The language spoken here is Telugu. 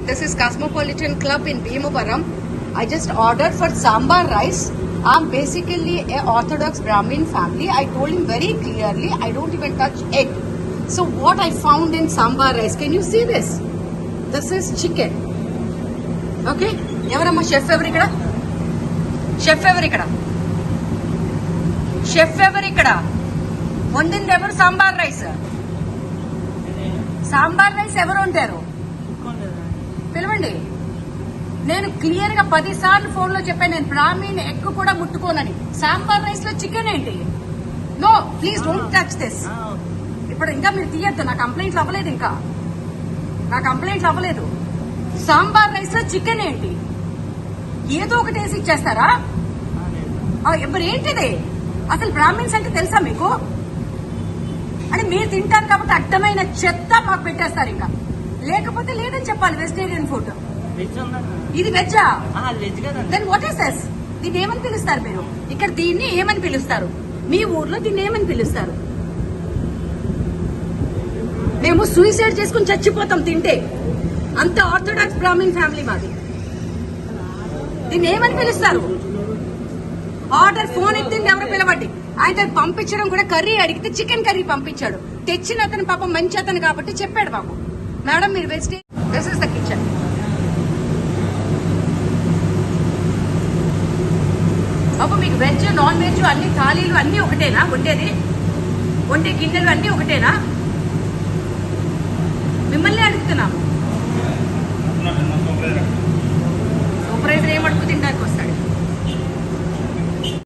This is Cosmopolitan Club in Bhimavaram. I just ordered for sambar rice. I'm basically a Orthodox Brahmin family. I told him very clearly I don't even touch egg. So what I found in sambar rice, can you see this? This is chicken. Okay? ఎవరమ్మా షెఫ్ ఎవరు ఇక్కడ షెఫ్ ఎవరు ఇక్కడ షెఫ్ ఎవరు ఇక్కడ వండింది ఎవరు సాంబార్ రైస్ సాంబార్ రైస్ ఎవరు ఉంటారు పిలవండి. నేను క్లియర్గా పది సార్లు ఫోన్లో చెప్పాను నేను బ్రాహ్మీన్ ఎగ్ కూడా ముట్టుకోనని. సాంబార్ రైస్లో చికెన్ ఏంటి? No please don't touch this. ఇప్పుడు ఇంకా మీరు తీయద్దు నా కంప్లైంట్లు అవ్వలేదు ఇంకా. నా కంప్లైంట్లు అవ్వలేదు. సాంబార్ రైస్లో చికెన్ ఏంటి? ఏదో ఒకటి వేసి ఇచ్చేస్తారా? మరి ఏంటిది? అసలు బ్రాహ్మిన్స్ అంటే తెలుసా మీకు? అని మీరు తింటారు కాబట్టి అడ్డమైన చెత్త మాకు పెట్టేస్తారు ఇంకా. లేకపోతే లేదని చెప్పాలి వెజిటేరియన్ ఫుడ్. ఇది వెజ్జా? దెన్ వాట్ ఈస్ దస్ దీన్ని ఏమని పిలుస్తారు మీరు? ఇక్కడ దీన్ని ఏమని పిలుస్తారు? మీ ఊర్లో దీన్ని ఏమని పిలుస్తారు? మేము సూసైడ్ చేసుకుని చచ్చిపోతాం తింటే. అంత ఆర్థోడాక్స్ బ్రాహ్మిన్ ఫ్యామిలీ మాది. దీన్ని ఏమని పిలుస్తారు? ఆర్డర్ ఫోన్ ఎత్తింది ఎవరు పిలవండి? ఆయన పంపించడం కూడా కర్రీ అడిగితే చికెన్ కర్రీ పంపించాడు. తెచ్చిన అతను పాపం మంచి అతను కాబట్టి చెప్పాడు మాకు. మేడం మీరు vegetarian this is the kitchen అప్పుడు మీకు వెజ్ నాన్ వెజ్ అన్ని థాలీలు అన్ని ఒకటేనా? వండేది వండే గిన్నెలు అన్ని ఒకటేనా?